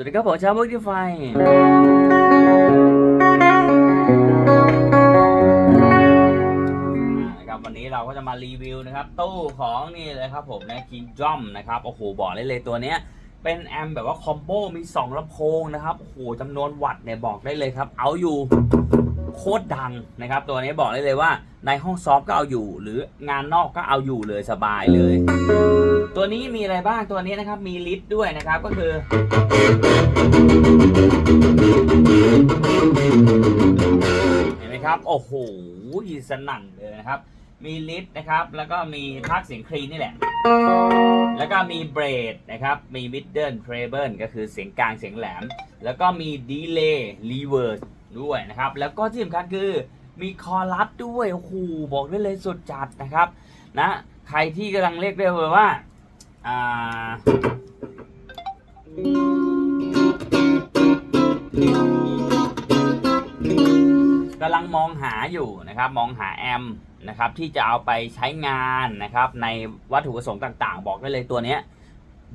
วัสดีครับผมชาวมุกที่ไฟ นะครับวันนี้เราก็จะมารีวิวนะครับ ตู้ของนี่เลยครับผมนะคิงจอมนะครับ โอ้โห บอกได้เลยตัวเนี้ย เป็นแอมแบบว่าคอมโบมี 2ลำโพงนะครับ โอ้โหจำนวนวัตต์เนี่ยบอกได้เลยครับ เอาอยู่ โคตรดังนะครับ ตัวนี้บอกได้เลยว่าในห้องซ้อมก็เอาอยู่ หรืองานนอกก็เอาอยู่เลยสบายเลย ตัวนี้มีอะไรบ้างตัวนี้นะครับ มีลิดด้วยนะครับก็คือ เห็นไหมครับ โอ้โหสนั่นเลยนะครับ มีลิดนะครับ แล้วก็มีภาคเสียงคลีนนี่แหละ แล้วก็มีเบรดนะครับ มีมิดเดิลเทรเบิลก็คือเสียงกลางเสียงแหลม แล้วก็มีดีเลย์รีเวิร์ส ด้วยนะครับ แล้วก็ที่สำคัญคือมีคอรัสด้วยโอ้โหบอกได้เลยสุดจัดนะครับนะใครที่กำลังเรียกได้เลยว่าอ่ากำลังมองหาอยู่นะครับ มองหาแอมนะครับที่จะเอาไปใช้งานนะครับในวัตถุประสงค์ต่างๆ บอกได้เลยตัวเนี้ย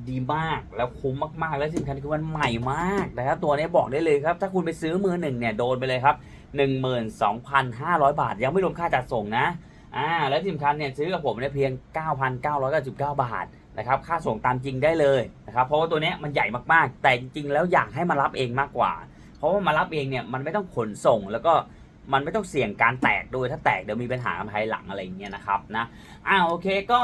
ดีมากแล้วคุ้มมากๆ และที่สำคัญคือมันใหม่มากนะครับตัวนี้บอกได้เลยครับ ถ้าคุณไปซื้อมือหนึ่งเนี่ยโดนไปเลยครับ 12,500 บาท ยังไม่รวมค่าจัดส่งนะอ่าและที่สำคัญเนี่ยซื้อกับผมเนี่ยเพียง 9,999 บาทนะครับค่าส่งตามจริงได้เลยนะครับเพราะว่าตัวนี้มันใหญ่มากๆ แต่จริงๆ แล้วอยากให้มารับเองมากกว่า เพราะว่ามารับเองเนี่ยมันไม่ต้องขนส่งแล้วก็มันไม่ต้องเสี่ยงการแตกด้วยถ้าแตกเดี๋ยวมีปัญหาภายหลังอะไรอย่างเงี้ยนะครับนะอ่าโอเคก็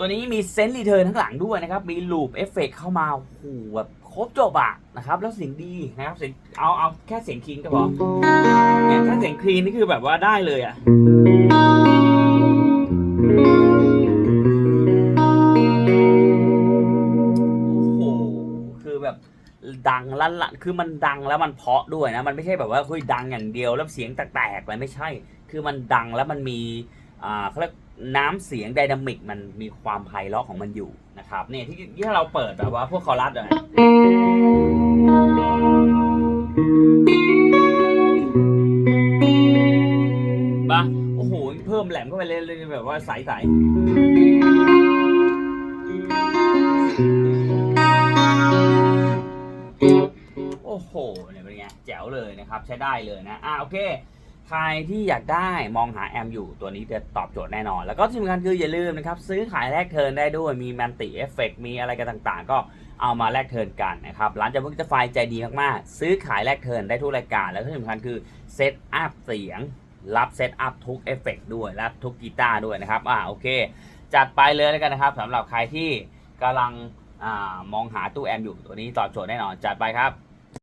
ตัวนี้มีเซนต์รีเทิร์นข้งหลังด้วยนะครับ มีลูปเอฟเฟกเข้ามาโอ้โหแบบครบจบอะนะครับ แล้วเสียงดีนะครับเสียงเอาเอาแค่เสียงคลีนก็พอเนี่ยแค่เสียงคลีนนี่คือแบบว่าได้เลยอะโอ้โหคือแบบดังลั่นละคือมันดังแล้วมันเพาะด้วยนะ มันไม่ใช่แบบว่าเฮ้ยดังอย่างเดียวแล้วเสียงแตกๆเลยไม่ใช่ คือมันดังแล้วมันมีอ่าเขาเรียก น้ำเสียงไดนามิกมันมีความไพเราะของมันอยู่นะครับเนี่ยที่ที่เราเปิดแบบว่าพวกคอรัสอะปะโอ้โห เพิ่มแหลมเข้าไปเลยเลยแบบว่าใสๆโอ้โหเนี่ยเป็นไงแจ๋วเลยนะครับ ใช้ได้เลยนะ อ่าโอเค ใครที่อยากได้มองหาแอมอยู่ตัวนี้จะตอบโจทย์แน่นอน แล้วก็ที่สำคัญคืออย่าลืมนะครับ ซื้อขายแลกเทิร์นได้ด้วยมีแมนติเอฟเฟกมีอะไรกันต่างๆ ก็เอามาแลกเทิร์นกันนะครับร้านจะมึกจะไฟใจดีมากๆ ซื้อขายแลกเทิร์นได้ทุกรายการ แล้วที่สำคัญคือเซตอัพเสียง รับเซตอัพทุกเอฟเฟกด้วยและทุกกีตาร์ด้วยนะครับอ่าโอเค จัดไปเลยแล้วกันนะครับสำหรับใครที่กำลังอมองหาตู้แอมอยู่ตัวนี้ตอบโจทย์แน่นอนจัดไปครับ